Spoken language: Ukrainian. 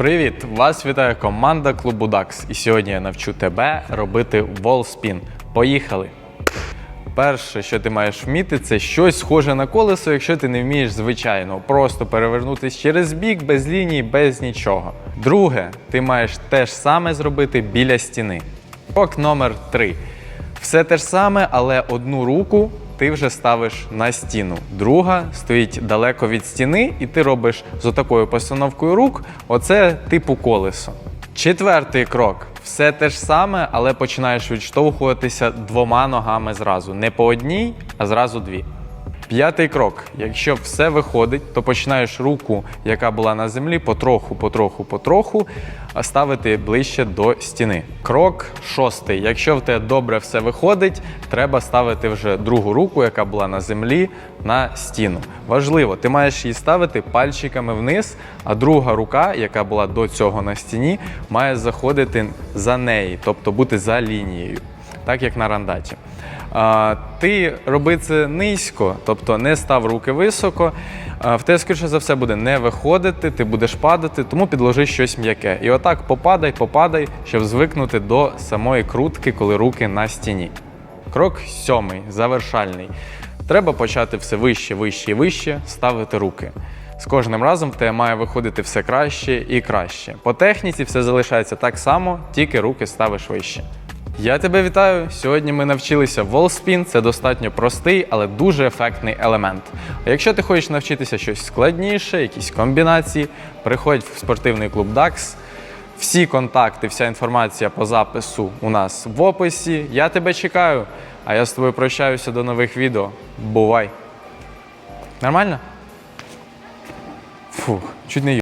Привіт! Вас вітає команда клубу DAX. І сьогодні я навчу тебе робити волспін. Поїхали! Перше, що ти маєш вміти, це щось схоже на колесо, якщо ти не вмієш звичайно, просто перевернутися через бік, без ліній, без нічого. Друге, ти маєш те ж саме зробити біля стіни. Крок номер три. Все те ж саме, але одну руку ти вже ставиш на стіну. Друга стоїть далеко від стіни, і ти робиш з отакою постановкою рук, оце типу колесо. Четвертий крок. Все те ж саме, але починаєш відштовхуватися двома ногами зразу. Не по одній, а зразу дві. П'ятий крок. Якщо все виходить, то починаєш руку, яка була на землі, потроху, потроху, потроху ставити ближче до стіни. Крок шостий. Якщо в тебе добре все виходить, треба ставити вже другу руку, яка була на землі, на стіну. Важливо, ти маєш її ставити пальчиками вниз, а друга рука, яка була до цього на стіні, має заходити за неї, тобто бути за лінією, так як на рандаті. Ти роби це низько, тобто не став руки високо. В тебе, скоріше за все, буде не виходити, ти будеш падати, тому підложи щось м'яке. І отак попадай, попадай, щоб звикнути до самої крутки, коли руки на стіні. Крок сьомий, завершальний. Треба почати все вище, вище і вище ставити руки. З кожним разом в тебе має виходити все краще і краще. По техніці все залишається так само, тільки руки ставиш вище. Я тебе вітаю! Сьогодні ми навчилися волспін. Це достатньо простий, але дуже ефектний елемент. А якщо ти хочеш навчитися щось складніше, якісь комбінації, приходь в спортивний клуб DAX. Всі контакти, вся інформація по запису у нас в описі. Я тебе чекаю, а я з тобою прощаюся до нових відео. Бувай! Нормально? Фух, чуть не